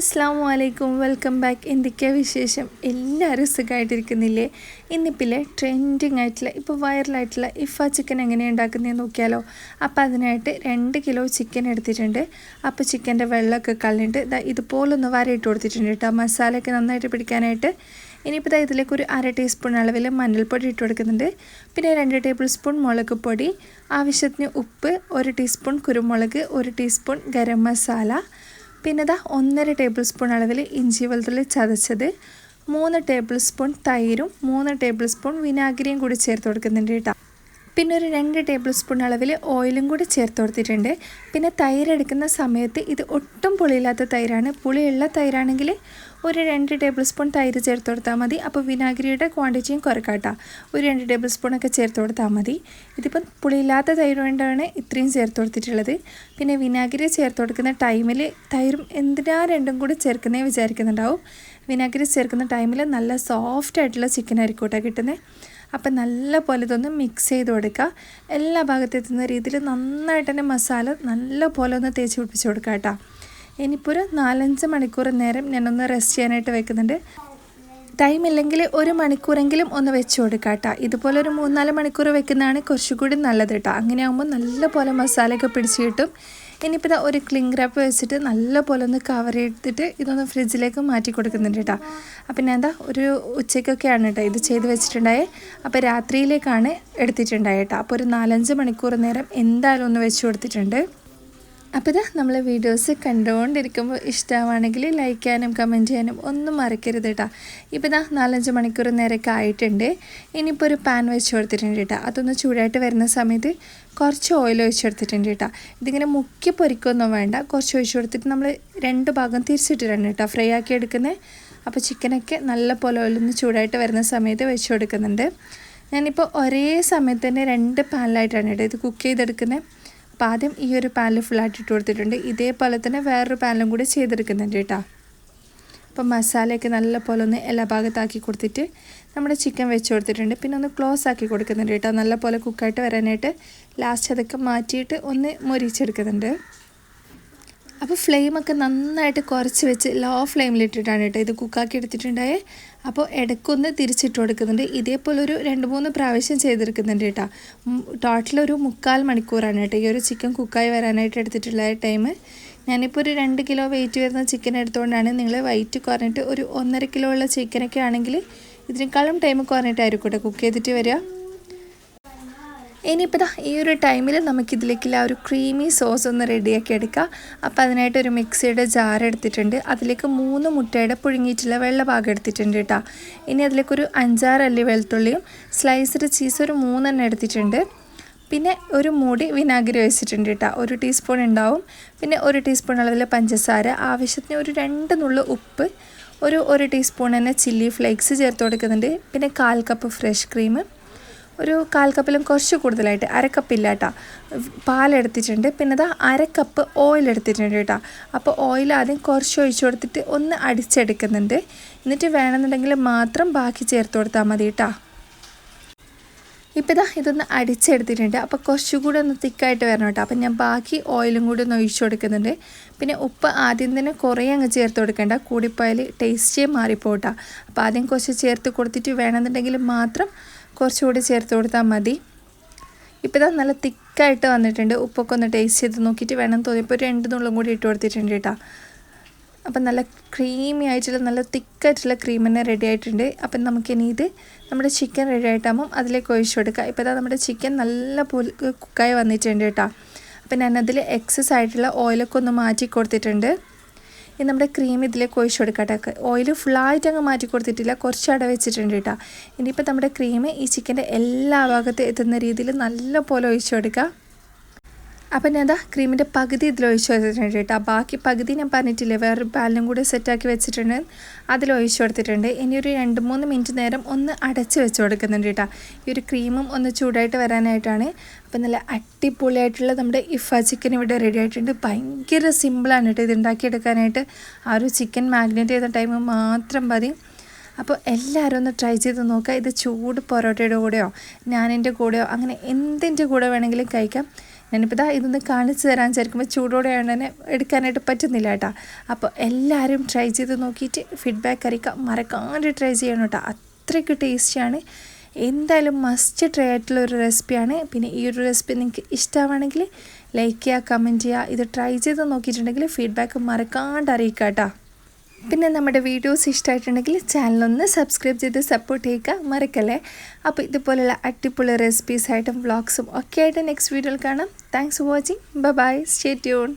അസ്സാം വലൈക്കും welcome back എന്തൊക്കെയാണ് വിശേഷം? എല്ലാവരും സുഖമായിട്ടിരിക്കുന്നില്ലേ ഇന്നിപ്പിലെ ട്രെൻഡിങ് ആയിട്ടുള്ള ഇപ്പോൾ വൈറലായിട്ടുള്ള ഇഫ ചിക്കൻ എങ്ങനെയാണ് ഉണ്ടാക്കുന്നതെന്ന് നോക്കിയാലോ? അപ്പോൾ അതിനായിട്ട് രണ്ട് കിലോ ചിക്കൻ എടുത്തിട്ടുണ്ട്. അപ്പോൾ ചിക്കന്റെ വെള്ളമൊക്കെ കളഞ്ഞിട്ട് ഇതാ ഇതുപോലൊന്ന് വരയിട്ട് കൊടുത്തിട്ടുണ്ട് കേട്ടോ മസാലയൊക്കെ നന്നായിട്ട് പിടിക്കാനായിട്ട്. ഇനിയിപ്പോൾ ഇതാ ഇതിലേക്ക് ഒരു അര ടീസ്പൂൺ അളവിൽ മഞ്ഞൾപ്പൊടി ഇട്ട് കൊടുക്കുന്നുണ്ട്. പിന്നെ രണ്ട് ടേബിൾ സ്പൂൺ മുളക് പൊടി ആവശ്യത്തിന് ഉപ്പ് ഒരു ടീസ്പൂൺ കുരുമുളക് ഒരു ടീസ്പൂൺ ഗരം മസാല പിന്നെ ഇതാ ഒന്നര ടേബിൾ സ്പൂൺ അളവിൽ ഇഞ്ചി വെളുത്തുള്ളി ചതച്ചത് മൂന്ന് ടേബിൾ സ്പൂൺ തൈരും മൂന്ന് ടേബിൾ സ്പൂൺ വിനാഗിരിയും കൂടി ചേർത്ത് കൊടുക്കുന്നുണ്ട് കേട്ടോ. പിന്നെ ഒരു രണ്ട് ടേബിൾ സ്പൂൺ അളവിൽ ഓയിലും കൂടി ചേർത്ത് കൊടുത്തിട്ടുണ്ട്. പിന്നെ തൈരെടുക്കുന്ന സമയത്ത് ഇത് ഒട്ടും പുളിയില്ലാത്ത തൈരാണ്. പുളിയുള്ള തൈരാണെങ്കിൽ ഒരു രണ്ട് ടേബിൾ സ്പൂൺ തൈര് ചേർത്ത് കൊടുത്താൽ മതി. അപ്പോൾ വിനാഗിരിയുടെ ക്വാണ്ടിറ്റിയും കുറക്കാട്ടോ. ഒരു രണ്ട് ടേബിൾ സ്പൂണൊക്കെ ചേർത്ത് കൊടുത്താൽ മതി. ഇതിപ്പം പുളിയില്ലാത്ത തൈര് കൊണ്ടാണ് ഇത്രയും ചേർത്ത് കൊടുത്തിട്ടുള്ളത്. പിന്നെ വിനാഗിരി ചേർത്ത് കൊടുക്കുന്ന ടൈമിൽ തൈരും എന്തിനാ രണ്ടും കൂടി ചേർക്കുന്നേ വിചാരിക്കുന്നുണ്ടാവും. വിനാഗിരി ചേർക്കുന്ന ടൈമിൽ നല്ല സോഫ്റ്റ് ആയിട്ടുള്ള ചിക്കൻ ആയിരിക്കും കേട്ടോ കിട്ടുന്നത് അപ്പം നല്ല പോലെ ഇതൊന്ന് മിക്സ് ചെയ്ത് കൊടുക്കുക എല്ലാ ഭാഗത്ത് എത്തുന്ന രീതിയിൽ നന്നായിട്ട് തന്നെ മസാല നല്ല പോലെ ഒന്ന് തേച്ച് പിടിപ്പിച്ച് കൊടുക്കുക കേട്ടോ ഇനിയിപ്പോൾ ഒരു നാലഞ്ച് മണിക്കൂർ നേരം ഞാനൊന്ന് റെസ്റ്റ് ചെയ്യാനായിട്ട് വെക്കുന്നുണ്ട്. ടൈം ഇല്ലെങ്കിൽ ഒരു മണിക്കൂറെങ്കിലും ഒന്ന് വെച്ച് കൊടുക്കുക കേട്ടോ ഇതുപോലെ ഒരു മൂന്നാൽ മണിക്കൂർ വെക്കുന്നതാണ് കുറച്ചുകൂടി നല്ലത് കേട്ടോ അങ്ങനെയാകുമ്പോൾ നല്ല പോലെ മസാലയൊക്കെ പിടിച്ച് കിട്ടും. ഇനിയിപ്പോൾ ഒരു ക്ലിങ് റാപ്പ് വെച്ചിട്ട് നല്ലപോലെ ഒന്ന് കവർ ചെയ്തിട്ട് ഇതൊന്ന് ഫ്രിഡ്ജിലേക്ക് മാറ്റി കൊടുക്കുന്നുണ്ട് കേട്ടോ. അപ്പം ഞാൻ എന്താ ഒരു ഉച്ചയ്ക്കൊക്കെയാണ് കേട്ടോ ഇത് ചെയ്ത് വെച്ചിട്ടുണ്ടായേ. അപ്പോൾ രാത്രിയിലേക്കാണ് എടുത്തിട്ടുണ്ടായത് അപ്പോൾ ഒരു നാലഞ്ച് മണിക്കൂർ നേരം എന്തായാലും ഒന്ന് വെച്ച് കൊടുത്തിട്ടുണ്ട്. അപ്പോൾ ഇതാ നമ്മളെ വീഡിയോസ് കണ്ടുകൊണ്ടിരിക്കുമ്പോൾ ഇഷ്ടമാണെങ്കിൽ ലൈക്ക് ചെയ്യാനും കമന്റ് ചെയ്യാനും ഒന്നും മറക്കരുത് കേട്ടോ. ഇപ്പോൾ ഇതാ നാലഞ്ച് മണിക്കൂർ നേരമൊക്കെ ആയിട്ടുണ്ട്. ഇനിയിപ്പോൾ ഒരു പാൻ വെച്ച് കൊടുത്തിട്ടുണ്ട് കേട്ടോ. അതൊന്ന് ചൂടായിട്ട് വരുന്ന സമയത്ത് കുറച്ച് ഓയിൽ ഒഴിച്ച് കൊടുത്തിട്ടുണ്ട് കേട്ടോ. ഇതിങ്ങനെ മുക്കി പൊരിക്കൊന്നും വേണ്ട. കുറച്ച് ഒഴിച്ച് കൊടുത്തിട്ട് നമ്മൾ രണ്ട് ഭാഗം തിരിച്ചിട്ടിട്ടുണ്ട് കേട്ടോ. ഫ്രൈ ആക്കി എടുക്കുന്നത് അപ്പോൾ ചിക്കനൊക്കെ നല്ല പോലെ ഓയിലൊന്ന് ചൂടായിട്ട് വരുന്ന സമയത്ത് വെച്ച് കൊടുക്കുന്നുണ്ട്. ഞാനിപ്പോൾ ഒരേ സമയത്ത് തന്നെ രണ്ട് പാനിലായിട്ടാണ് കേട്ടോ ഇത് കുക്ക് ചെയ്തെടുക്കുന്നത്. അപ്പോൾ ആദ്യം ഈ ഒരു പാനിൽ ഫുള്ളായിട്ട് ഇട്ട് കൊടുത്തിട്ടുണ്ട്. ഇതേപോലെ തന്നെ വേറൊരു പാനലും കൂടി ചെയ്തെടുക്കുന്നുണ്ട് കേട്ടോ. അപ്പോൾ മസാലയൊക്കെ നല്ലപോലെ ഒന്ന് എല്ലാ ഭാഗത്താക്കി കൊടുത്തിട്ട് നമ്മുടെ ചിക്കൻ വെച്ച് കൊടുത്തിട്ടുണ്ട്. പിന്നെ ഒന്ന് ക്ലോസ് ആക്കി കൊടുക്കുന്നുണ്ട് കേട്ടോ. നല്ലപോലെ കുക്കായിട്ട് വരാനായിട്ട് ലാസ്റ്റ് അതൊക്കെ മാറ്റിയിട്ട് ഒന്ന് മൊരിച്ചെടുക്കുന്നുണ്ട്. അപ്പോൾ ഫ്ലെയിമൊക്കെ നന്നായിട്ട് കുറച്ച് വെച്ച് ലോ ഫ്ലെയിമിലിട്ടിട്ടാണ് കേട്ടോ ഇത് കുക്കാക്കി എടുത്തിട്ടുണ്ടായേ. അപ്പോൾ ഇടയ്ക്കൊന്ന് തിരിച്ചിട്ട് കൊടുക്കുന്നുണ്ട്. ഇതേപോലെ ഒരു രണ്ട് മൂന്ന് പ്രാവശ്യം ചെയ്തെടുക്കുന്നുണ്ട് കേട്ടോ. ടോട്ടൽ ഒരു മുക്കാൽ മണിക്കൂറാണ് കേട്ടോ ഈ ഒരു ചിക്കൻ കുക്കായി വരാനായിട്ട് എടുത്തിട്ടുള്ള ടൈം. ഞാനിപ്പോൾ ഒരു രണ്ട് കിലോ വെയിറ്റ് വരുന്ന ചിക്കൻ എടുത്തുകൊണ്ടാണ് നിങ്ങൾ വെയിറ്റ് കുറഞ്ഞിട്ട് ഒരു ഒന്നര കിലോ ഉള്ള ചിക്കനൊക്കെ ആണെങ്കിൽ ഇതിനേക്കാളും ടൈം കുറഞ്ഞിട്ടായിരിക്കും കേട്ടോ കുക്ക് ചെയ്തിട്ട് വരിക. ഇനിയിപ്പോൾ ഈ ഒരു ടൈമിൽ നമുക്കിതിലേക്ക് ആ ഒരു ക്രീമി സോസ് ഒന്ന് റെഡിയാക്കി എടുക്കാം. അപ്പോൾ അതിനായിട്ട് ഒരു മിക്സിയുടെ ജാർ എടുത്തിട്ടുണ്ട്. അതിലേക്ക് മൂന്ന് മുട്ടയുടെ പുഴുങ്ങിയിട്ടുള്ള വെള്ള ഭാഗം എടുത്തിട്ടുണ്ട് കേട്ടോ. ഇനി അതിലേക്കൊരു അഞ്ചാറ് അല്ലി വെളുത്തുള്ളിയും സ്ലൈസ്ഡ് ചീസ് ഒരു മൂന്നെണ്ണം എടുത്തിട്ടുണ്ട്. പിന്നെ ഒരു മൂടി വിനാഗിരി വെച്ചിട്ടുണ്ട് കേട്ടോ. ഒരു ടീസ്പൂൺ ഉണ്ടാവും. പിന്നെ ഒരു ടീസ്പൂൺ അളവിൽ പഞ്ചസാര. ആവശ്യത്തിന് ഒരു രണ്ട് നുള്ളു ഉപ്പ്. ഒരു ഒരു ടീസ്പൂൺ തന്നെ ചില്ലി ഫ്ലേക്സ് ചേർത്ത് കൊടുക്കുന്നുണ്ട്. പിന്നെ കാൽ കപ്പ് ഫ്രഷ് ക്രീം ഒരു കാൽ കപ്പിലും കുറച്ച് കൂടുതലായിട്ട് അരക്കപ്പില്ല കേട്ടോ പാലെടുത്തിട്ടുണ്ട് പിന്നെ അതാ അരക്കപ്പ് ഓയിൽ എടുത്തിട്ടുണ്ട് കേട്ടോ അപ്പോൾ ഓയിൽ ആദ്യം കുറച്ച് ഒഴിച്ചു കൊടുത്തിട്ട് ഒന്ന് അടിച്ചെടുക്കുന്നുണ്ട്. എന്നിട്ട് വേണമെന്നുണ്ടെങ്കിൽ മാത്രം ബാക്കി ചേർത്ത് കൊടുത്താൽ മതി കേട്ടോ ഇപ്പോൾ ഇതാ ഇതൊന്ന് അടിച്ചെടുത്തിട്ടുണ്ട്. അപ്പോൾ കുറച്ചുകൂടി ഒന്ന് തിക്കായിട്ട് വരണം കേട്ടോ അപ്പം ഞാൻ ബാക്കി ഓയിലും കൂടി ഒന്ന് ഒഴിച്ചു കൊടുക്കുന്നുണ്ട്. പിന്നെ ഉപ്പ് ആദ്യം തന്നെ കുറേ അങ്ങ് ചേർത്ത് കൊടുക്കേണ്ട. കൂടിപ്പോയാൽ ടേസ്റ്റേ മാറിപ്പോട്ടാ അപ്പോൾ ആദ്യം കുറച്ച് ചേർത്ത് കൊടുത്തിട്ട് വേണമെന്നുണ്ടെങ്കിൽ മാത്രം കുറച്ചുകൂടി ചേർത്ത് കൊടുത്താൽ മതി. ഇപ്പോൾ ഇതാ നല്ല തിക്കായിട്ട് വന്നിട്ടുണ്ട്. ഉപ്പൊക്കെ ഒന്ന് ടേസ്റ്റ് ചെയ്ത് നോക്കിയിട്ട് വേണം തോന്നിയപ്പോൾ രണ്ട് നുള്ളും കൂടി ഇട്ട് കൊടുത്തിട്ടുണ്ട് കേട്ടോ അപ്പം നല്ല ക്രീമി ആയിട്ടുള്ള നല്ല തിക്കായിട്ടുള്ള ക്രീം തന്നെ റെഡി ആയിട്ടുണ്ട്. അപ്പം നമുക്കിനി ഇത് നമ്മുടെ ചിക്കൻ റെഡി ആയിട്ടാകുമ്പം അതിലേക്ക് ഒഴിച്ചു കൊടുക്കുക ഇപ്പോൾ ഇതാ നമ്മുടെ ചിക്കൻ നല്ല പോലെ കുക്കായി വന്നിട്ടുണ്ട് കേട്ടോ അപ്പം ഞാനതിൽ എക്സസ് ആയിട്ടുള്ള ഓയിലൊക്കെ ഒന്ന് മാറ്റി കൊടുത്തിട്ടുണ്ട്. ഇനി നമ്മുടെ ക്രീം ഇതിലേക്ക് ഒഴിച്ചു കൊടുക്കട്ടെ. ഓയിൽ ഫുള്ളായിട്ട് അങ്ങ് മാറ്റി കൊടുത്തിട്ടില്ല. കുറച്ച് അട വെച്ചിട്ടുണ്ട് കേട്ടോ ഇനിയിപ്പോൾ നമ്മുടെ ക്രീം ഈ ചിക്കന്റെ എല്ലാ ഭാഗത്തും എത്തുന്ന രീതിയിൽ നല്ല പോലെ ഒഴിച്ചു കൊടുക്കുക അപ്പം ഞാൻ എന്താ ക്രീമിന്റെ പകുതി ഇതിൽ ഒഴിച്ച് വെച്ചിട്ടുണ്ട് കേട്ടോ. ബാക്കി പകുതി ഞാൻ പറഞ്ഞിട്ടില്ലേ വേറൊരു പാലിനും കൂടി സെറ്റാക്കി വെച്ചിട്ടുണ്ട്. അതിൽ ഒഴിച്ച് കൊടുത്തിട്ടുണ്ട്. ഇനി ഒരു രണ്ട് മൂന്ന് മിനിറ്റ് നേരം ഒന്ന് അടച്ച് വെച്ച് കൊടുക്കുന്നുണ്ട് കേട്ടോ. ഈ ഒരു ക്രീമും ഒന്ന് ചൂടായിട്ട് വരാനായിട്ടാണ്. അപ്പം നല്ല അടിപൊളിയായിട്ടുള്ള നമ്മുടെ ഇഫ ചിക്കൻ ഇവിടെ റെഡി ആയിട്ടുണ്ട്. ഭയങ്കര സിമ്പിളാണ് കേട്ടോ ഇത് ഉണ്ടാക്കിയെടുക്കാനായിട്ട്. ആ ഒരു ചിക്കൻ മാഗ്നേറ്റ് ചെയ്ത ടൈം മാത്രം മതി. അപ്പോൾ എല്ലാവരും ഒന്ന് ട്രൈ ചെയ്ത് നോക്കുക. ഇത് ചൂട് പൊറോട്ടയുടെ കൂടെയോ ഞാനിന്റെ കൂടെയോ അങ്ങനെ എന്തിന്റെ കൂടെ വേണമെങ്കിലും കഴിക്കാം. ഞാനിപ്പോൾ ഇതാ ഇതൊന്ന് കാണിച്ചു തരാൻ വിചാരിക്കുമ്പോൾ ചൂടോടെയാണ് തന്നെ എടുക്കാനായിട്ട് പറ്റുന്നില്ല കേട്ടോ. അപ്പോൾ എല്ലാവരും ട്രൈ ചെയ്ത് നോക്കിയിട്ട് ഫീഡ്ബാക്ക് അറിയിക്കാം. മറക്കാണ്ട് ട്രൈ ചെയ്യണം കേട്ടോ. അത്രയ്ക്ക് ടേസ്റ്റിയാണ് എന്തായാലും മസ്റ്റ് ട്രൈ ആയിട്ടുള്ള ഒരു റെസിപ്പിയാണ് പിന്നെ ഈ ഒരു റെസിപ്പി നിങ്ങൾക്ക് ഇഷ്ടമാണെങ്കിൽ ലൈക്ക് ചെയ്യുക കമന്റ് ചെയ്യുക. ഇത് ട്രൈ ചെയ്ത് നോക്കിയിട്ടുണ്ടെങ്കിൽ ഫീഡ്ബാക്ക് മറക്കാണ്ട് അറിയിക്കാം കേട്ടോ. പിന്നെ നമ്മുടെ വീഡിയോസ് ഇഷ്ടമായിട്ടുണ്ടെങ്കിൽ ചാനലൊന്ന് സബ്സ്ക്രൈബ് ചെയ്ത് സപ്പോർട്ട് ചെയ്യുക. മറക്കല്ലേ? അപ്പോൾ ഇതുപോലുള്ള അടിപൊളി റെസിപ്പീസായിട്ടും വ്ളോഗ്സും ഒക്കെ ആയിട്ട് നെക്സ്റ്റ് വീഡിയോയിൽ കാണാം. Thanks for watching bye stay tune